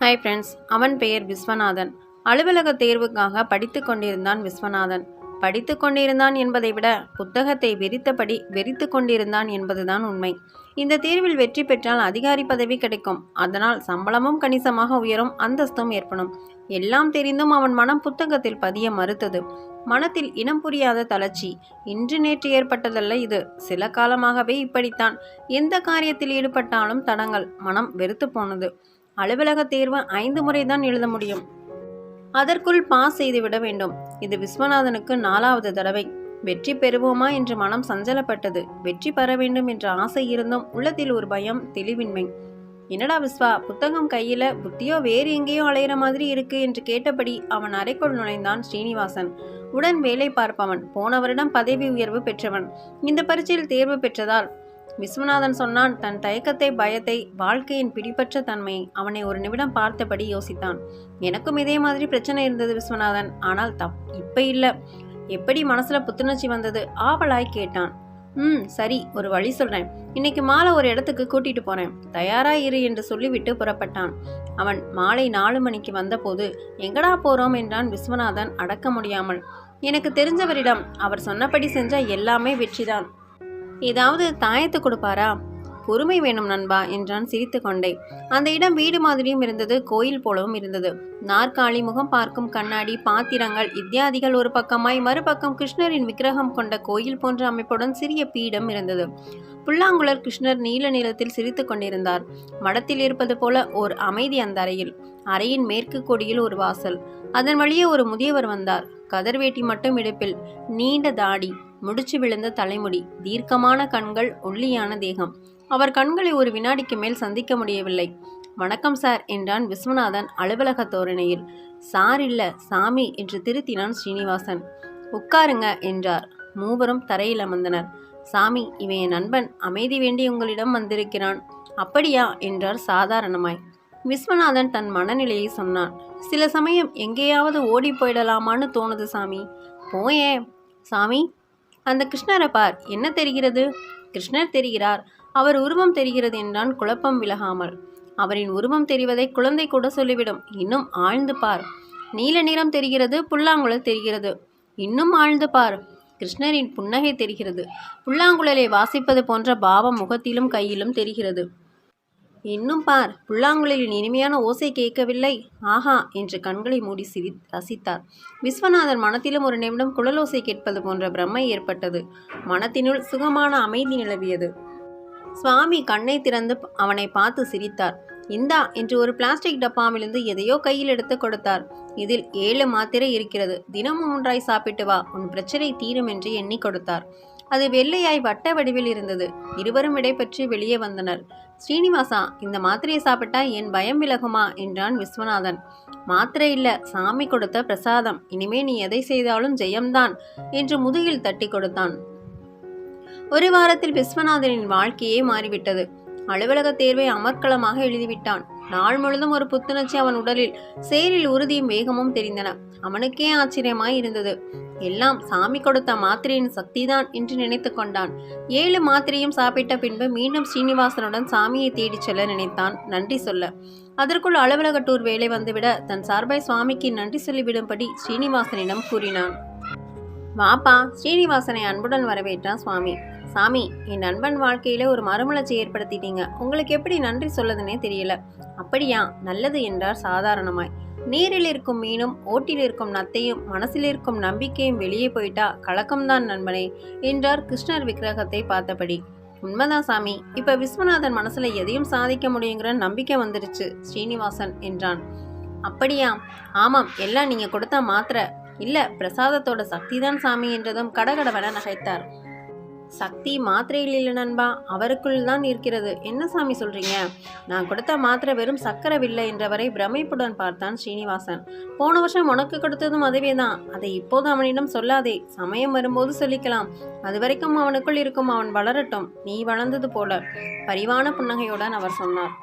Hi friends அவன் பெயர் விஸ்வநாதன். அலுவலக தேர்வுக்காக படித்து கொண்டிருந்தான் விஸ்வநாதன். படித்து கொண்டிருந்தான் என்பதை விட புத்தகத்தை வெறித்தபடி வெறித்து கொண்டிருந்தான் என்பதுதான் உண்மை. இந்த தேர்வில் வெற்றி பெற்றால் அதிகாரி பதவி கிடைக்கும். அதனால் சம்பளமும் கணிசமாக உயரும் அந்தஸ்தும் ஏற்படும். எல்லாம் தெரிந்தும் அவன் மனம் புத்தகத்தில் பதிய மறுத்தது. மனத்தில் இனம் புரியாத தளர்ச்சி. இன்று நேற்று ஏற்பட்டதல்ல இது. சில காலமாகவே இப்படித்தான். எந்த காரியத்தில் ஈடுபட்டாலும் தடங்கள் மனம் வெறுத்து போனது. அலுவலக தேர்வு ஐந்து முறை தான் எழுத முடியும். அதற்குள் பாஸ் செய்துவிட வேண்டும். இது விஸ்வநாதனுக்கு நாலாவது தடவை. வெற்றி பெறுவோமா என்று மனம் சஞ்சலப்பட்டது. வெற்றி பெற வேண்டும் என்ற ஆசை இருந்தும் உள்ளத்தில் ஒரு பயம் தெளிவின்மை. என்னடா விஸ்வா புத்தகம் கையில புத்தியோ வேறு எங்கேயோ அலையிற மாதிரி இருக்கு என்று கேட்டபடி அவன் அறைக்குள் நுழைந்தான் ஸ்ரீனிவாசன். உடன் வேலை பார்ப்பவன். போன வருடம் பதவி உயர்வு பெற்றவன். இந்த பரீட்சையில் தேர்வு பெற்றதால் விஸ்வநாதன் சொன்னான் தன் தயக்கத்தை பயத்தை வாழ்க்கையின் பிடிப்பற்ற தன்மையை அவனை ஒரு நிமிடம் பார்த்தபடி யோசித்தான். எனக்கும் இதே மாதிரி பிரச்சனை இருந்தது விஸ்வநாதன். ஆனால் தப் இப்ப இல்ல. எப்படி மனசுல புத்துணர்ச்சி வந்தது? ஆவலாய் கேட்டான். ம் சரி ஒரு வழி சொல்றேன். இன்னைக்கு மாலை ஒரு இடத்துக்கு கூட்டிட்டு போறேன். தயாரா இரு என்று சொல்லிவிட்டு புறப்பட்டான். அவன் மாலை நாலு மணிக்கு வந்தபோது எங்கடா போறோம்? என்றான் விஸ்வநாதன் அடக்க முடியாமல். எனக்கு தெரிஞ்சவரிடம் அவர் சொன்னபடி செஞ்ச எல்லாமே வெற்றிதான். ஏதாவது தாயத்து கொடுப்பாரா? பொறுமை வேணும் நண்பா என்றான் சிரித்து கொண்டே. அந்த இடம் வீடு மாதிரியும் இருந்தது கோயில் போலவும் இருந்தது. நாற்காலி முகம் பார்க்கும் கண்ணாடி பாத்திரங்கள் இத்தியாதிகள் ஒரு பக்கமாய் மறுபக்கம் கிருஷ்ணரின் விக்கிரகம் கொண்ட கோயில் போன்ற அமைப்புடன் சிறிய பீடம் இருந்தது. புல்லாங்குழல் கிருஷ்ணர் நீல நிலத்தில் சிரித்து கொண்டிருந்தார். மடத்தில் இருப்பது போல ஓர் அமைதி அந்த அறையில். அறையின் மேற்கு கொடியில் ஒரு வாசல். அதன் வழியே ஒரு முதியவர் வந்தார். கதர்வேட்டி மட்டும் இடுப்பில். நீண்ட தாடி. முடிச்சு விழுந்த தலைமுடி தீர்க்கமான கண்கள் ஒல்லியான தேகம். அவர் கண்களை ஒரு வினாடிக்கு மேல் சந்திக்க முடியவில்லை. வணக்கம் சார் என்றான் விஸ்வநாதன் அலுவலக தோரணையில். சார் இல்ல சாமி என்று திருத்தினான் ஸ்ரீனிவாசன். உட்காருங்க என்றார். மூவரும் தரையில் அமர்ந்தனர். சாமி இவன் என் நண்பன். அமைதி வேண்டி உங்களிடம் வந்திருக்கிறான். அப்படியா என்றார் சாதாரணமாய். விஸ்வநாதன் தன் மனநிலையை சொன்னான். சில சமயம் எங்கேயாவது ஓடி போயிடலாமான்னு தோணுது சாமி. போயே சாமி அந்த கிருஷ்ணரை பார் என்ன தெரிகிறது? கிருஷ்ணர் தெரிகிறார். அவர் உருவம் தெரிகிறது என்றான் குழப்பம் விலகாமல். அவரின் உருவம் தெரிவதை குழந்தை கூட சொல்லிவிடும். இன்னும் ஆழ்ந்து பார். நீல நிறம் தெரிகிறது புல்லாங்குழல் தெரிகிறது. இன்னும் ஆழ்ந்து பார். கிருஷ்ணரின் புன்னகை தெரிகிறது. புல்லாங்குழலை வாசிப்பது போன்ற பாவம் முகத்திலும் கையிலும் தெரிகிறது. இன்னும் பார் புல்லாங்குழலின் இனிமையான ஓசை கேட்கவில்லை. ஆஹா என்று கண்களை மூடி சிரி ரசித்தார். விஸ்வநாதர் மனத்திலும் ஒரு நிமிடம் குழலோசை கேட்பது போன்ற பிரம்மை ஏற்பட்டது. மனத்தினுள் சுகமான அமைதி நிலவியது. சுவாமி கண்ணை திறந்து அவனை பார்த்து சிரித்தார். இந்தா என்று ஒரு பிளாஸ்டிக் டப்பாவிலிருந்து எதையோ கையில் எடுத்து கொடுத்தார். இதில் ஏழு மாத்திரை இருக்கிறது. தினமும் ஒன்றாய் சாப்பிட்டு வா. உன் பிரச்சனை தீரும் என்று எண்ணி கொடுத்தார். அது வெள்ளையாய் வட்ட வடிவில் இருந்தது. இருவரும் விடைபெற்று வெளியே வந்தனர். ஸ்ரீனிவாசா இந்த மாத்திரையை சாப்பிட்டா என் பயம் விலகுமா? என்றான் விஸ்வநாதன். மாத்திரை இல்ல சாமி கொடுத்த பிரசாதம். இனிமே நீ எதை செய்தாலும் ஜெயம்தான் என்று முதுகில் தட்டி கொடுத்தான். ஒரு வாரத்தில் விஸ்வநாதனின் வாழ்க்கையே மாறிவிட்டது. அலுவலக தேர்வை அமர்க்களமாக எழுதிவிட்டான். நாள் முழுதும் ஒரு புத்துணர்ச்சி அவன் உடலில். செயலில் உறுதியும் வேகமும் தெரிந்தன. அவனுக்கே ஆச்சரியமாய் இருந்தது. எல்லாம் சாமி கொடுத்த மாத்திரையின் சக்திதான் என்று நினைத்து கொண்டான். ஏழு மாத்திரையும் சாப்பிட்ட பின்பு மீண்டும் ஸ்ரீனிவாசனுடன் சாமியை தேடிச் செல்ல நினைத்தான். நன்றி சொல்ல. அதற்குள் அலுவலக டூர் வேலை வந்துவிட தன் சார்பாய் சுவாமிக்கு நன்றி சொல்லிவிடும்படி ஸ்ரீனிவாசனிடம் கூறினான். வாப்பா ஸ்ரீனிவாசனை அன்புடன் வரவேற்றான் சுவாமி. சாமி என் நண்பன் வாழ்க்கையில ஒரு மறுமலர்ச்சி ஏற்படுத்திட்டீங்க. உங்களுக்கு எப்படி நன்றி சொல்லதுன்னே தெரியல. அப்படியா? நல்லது என்றார் சாதாரணமாய். நீரில் இருக்கும் மீனும் ஓட்டில் இருக்கும் நத்தையும் மனசில் இருக்கும் நம்பிக்கையும் வெளியே போயிட்டா கலக்கம்தான் நண்பனே என்றார் கிருஷ்ணர் விக்கிரகத்தை பார்த்தபடி. உண்மைதான் சாமி. இப்ப விஸ்வநாதன் மனசுல எதையும் சாதிக்க முடியுங்கிற நம்பிக்கை வந்துருச்சு ஸ்ரீனிவாசன் என்றான். அப்படியா? ஆமாம் எல்லாம் நீங்க கொடுத்த மாத்திர. இல்ல பிரசாதத்தோட சக்தி தான் சாமி என்றதும் கடகடவன நகைத்தார். சக்தி மாத்திரையில் இல்லை நண்பா அவருக்குள் தான் இருக்கிறது. என்ன சாமி சொல்றீங்க? நான் கொடுத்த மாத்திரை வெறும் சக்கரை வில்லை என்றவரை பிரமிப்புடன் பார்த்தான் ஸ்ரீனிவாசன். போன வருஷம் உனக்கு கொடுத்ததும் அதுவே தான் அதை இப்போது அவனிடம் சொல்லாதே. சமயம் வரும்போது சொல்லிக்கலாம். அது வரைக்கும் அவனுக்குள் இருக்கும் அவன் வளரட்டும். நீ வளர்ந்தது போல. பரிவான புன்னகையுடன் அவர் சொன்னார்.